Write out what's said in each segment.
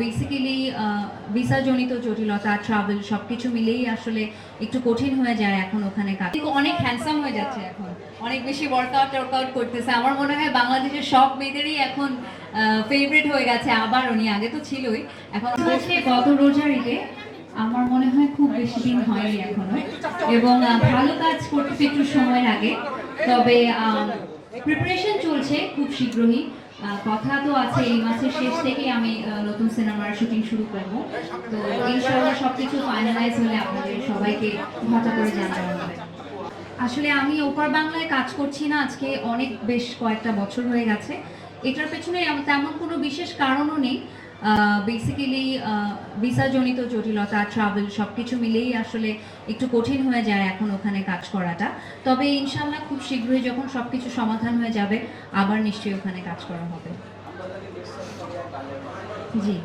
Basically visa জনিত জটিলতা travel সব কিছু মিলেই আসলে একটু কঠিন হয়ে যায় এখন ওখানে কাজ। অনেক হ্যান্ডসাম হয়ে যাচ্ছে এখন। অনেক বেশি ওয়ার্কআউট ওয়ার্কআউট করতেছে। আমার মনে হয় বাংলাদেশের সব মেয়েদেরই এখন ফেভারিট হয়ে গেছে। আবার উনি আগে তো ছিলই। এখন হচ্ছে গত রোজার ঈদে আমার মনে হয় খুব বেশি দিন হয়নি এখনও। এবং ভালো কাজ করতে একটু সময় লাগে তবে প্রিপারেশন চলছে খুব শীঘ্রই। কথা তো আছে, এই মাসের শেষ থেকেই আমি নতুন সিনেমার শুটিং শুরু করব। তো ইনশাআল্লাহ সবকিছু ফাইনালাইজ হলে আপনাদের সবাইকে ভাতা করে জানানো হবে। আসলে আমি ওপার বাংলায় কাজ করছি না, আজকে অনেক, বেশ কয়েকটা বছর হয়ে গেছে। এটার পেছনে তেমন কোনো বিশেষ কারণও নেই। বেসিক্যালি ভিসা জনিত জটিলতা ট্রাভেল সব কিছু মিলেই আসলে একটু কঠিন হয়ে যায় এখন ওখানে কাজ করাটা। তবে ইনশাল্লাহ খুব শীঘ্রই যখন সব কিছু সমাধান হয়ে যাবে, আবার নিশ্চয়ই ওখানে কাজ করা হবে। জি।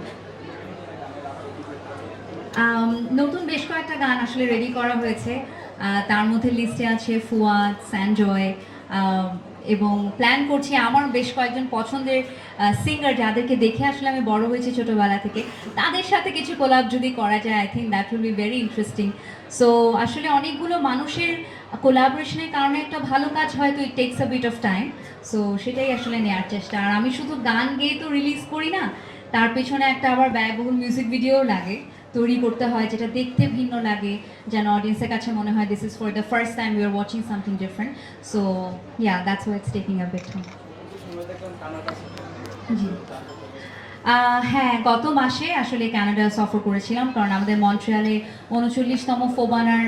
নতুন বেশ কয়েকটা গান আসলে রেডি করা হয়েছে। তার মধ্যে লিস্টে আছে ফুয়াদ স্যানজয় এবং প্ল্যান করছি আমার বেশ কয়েকজন পছন্দের সিঙ্গার যাদেরকে দেখে আসলে আমি বড় হয়েছি ছোটবেলা থেকে, তাদের সাথে কিছু কোলাপ যদি করা যায় I think that will be very interesting so আসলে অনেকগুলো মানুষের কোলাবোরেশনের কারণে একটা ভালো কাজ হয়তো it takes a bit of time so সেটাই আসলে নেওয়ার চেষ্টা। আর আমি শুধু গান গেয়ে তো রিলিজ করি না, তার পেছনে একটা আবার ব্যয়বহুল মিউজিক ভিডিও লাগে। তৈরি করতে হয় যেটা দেখতে ভিন্ন লাগে যেন অডিয়েন্সের কাছে মনে হয় this is for the first time you are watching something different so yeah that's why it's taking a bit জি। হ্যাঁ গত মাসে আসলে কানাডা সফর করেছিলাম, কারণ আমাদের মন্ট্রিয়ালে উনচল্লিশতম ফোবানার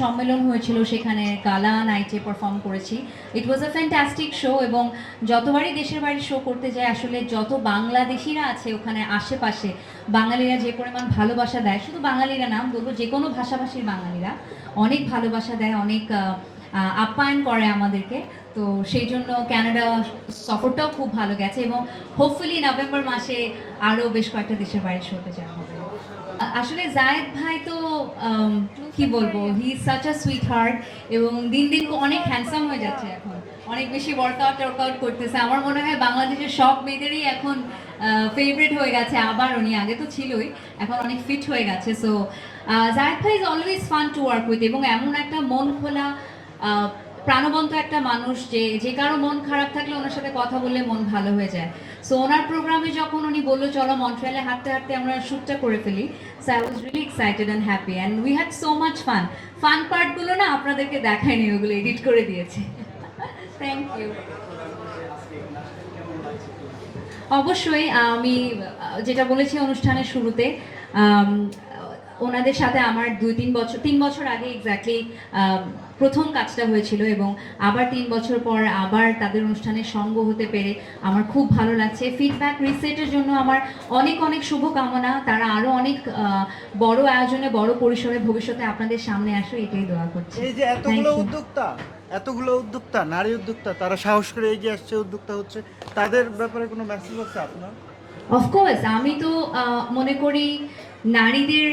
সম্মেলন হয়েছিল, সেখানে গালা নাইটে পারফর্ম করেছি। ইট ওয়াজ আ ফ্যান্টাস্টিক শো এবং যতবারই দেশের বাড়ি শো করতে যায় আসলে যত বাংলাদেশিরা আছে ওখানে আশেপাশে, বাঙালিরা যে পরিমাণ ভালোবাসা দেয়, শুধু বাঙালিরা না বলব যে কোনো ভাষাভাষীর বাঙালিরা অনেক ভালোবাসা দেয়, অনেক আপ্যায়ন করে আমাদেরকে। তো সেই জন্য কানাডা সফরটাও খুব ভালো গেছে এবং হোপফুলি নভেম্বর মাসে আরও বেশ কয়েকটা দেশের বাইরে শোতে যাওয়া হবে। আসলে জায়েদ ভাই তো কি বলব he such a sweetheart এবং দিন দিন অনেক হ্যান্ডসাম হয়ে যাচ্ছে এখন। অনেক বেশি ওয়ার্কআউট ওয়ার্কআউট করতেছে। আমার মনে হয় বাংলাদেশের সব মেয়েদেরই এখন ফেভারিট হয়ে গেছে। আবার উনি আগে তো ছিলই, এখন অনেক ফিট হয়ে গেছে। সো জায়েদ ভাই is always fun to work with এবং এমন একটা মন খোলা প্রাণবন্ত একটা মানুষ যে যে কারও মন খারাপ থাকলে ওনার সাথে কথা বললে মন ভালো হয়ে যায়। সো ওনার প্রোগ্রামে যখন উনি বলল, চলো মন্ট্রিয়ালে হাঁটতে হাঁটতে আমরা শ্যুটটা করে ফেলি so I was really excited and happy and we had so much fun fun পার্টগুলো না আপনাদেরকে দেখায়নি, ওগুলো এডিট করে দিয়েছে। থ্যাংক ইউ অবশ্যই আমি যেটা বলেছি অনুষ্ঠানের শুরুতে ওনাদের সাথে আমার দুই তিন বছর তিন বছর আগে এক্স্যাক্টলি প্রথম কাজটা হয়েছিল এবং আবার তিন বছর পর আবার তাদের অনুষ্ঠানে সঙ্গ হতে পেরে আমার খুব ভালো লাগছে। ফিডব্যাক রিসেটের জন্য আমার অনেক অনেক শুভকামনা। তারা আরও অনেক বড় আয়োজনে বড় পরিসরে ভবিষ্যতে আপনাদের সামনে আসো এটাই দোয়া করছি। এই যে এতগুলো উদ্যোক্তা এতগুলো উদ্যোক্তা নারী উদ্যোক্তা তারা সাহস করে এগিয়ে আসছে উদ্যোক্তা হচ্ছে। তাদের ব্যাপারে কোনো মেসেজ আছে আপনার? অফকোর্স আমি তো মনে করি নারীদের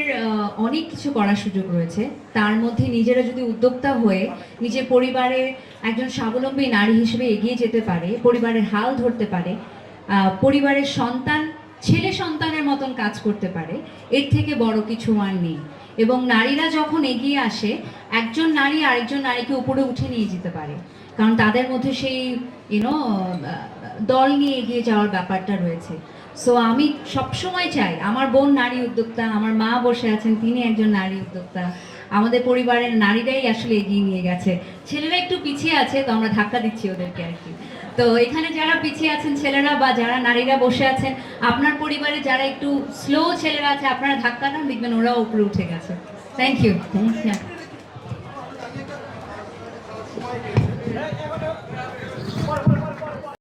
অনেক কিছু করার সুযোগ রয়েছে। তার মধ্যে নিজেরা যদি উদ্যোক্তা হয়ে নিজের পরিবারের একজন স্বাবলম্বী নারী হিসেবে এগিয়ে যেতে পারে, পরিবারের হাল ধরতে পারে পরিবারের সন্তান, ছেলে সন্তানের মতন কাজ করতে পারে, এর থেকে বড় কিছু আর নেই। এবং নারীরা যখন এগিয়ে আসে, একজন নারী আরেকজন নারীকে উপরে উঠে নিয়ে যেতে পারে। কারণ তাদের মধ্যে সেই ইউনো দল নিয়ে এগিয়ে যাওয়ার ব্যাপারটা রয়েছে। সো আমি সবসময় চাই, আমার বোন নারী উদ্যোক্তা, আমার মা বসে আছেন, তিনি একজন নারী উদ্যোক্তা। আমাদের পরিবারের নারীরাই আসলে এগিয়ে নিয়ে গেছে। ছেলেরা একটু পিছিয়ে আছে, তো আমরা ধাক্কা দিচ্ছি ওদেরকে আর কি। তো এখানে যারা পিছিয়ে আছেন ছেলেরা বা যারা নারীরা বসে আছেন, আপনার পরিবারে যারা একটু স্লো ছেলেরা আছে, আপনারা ধাক্কা দেন, দেখবেন ওরাও উপরে উঠে গেছে। Thank you thank you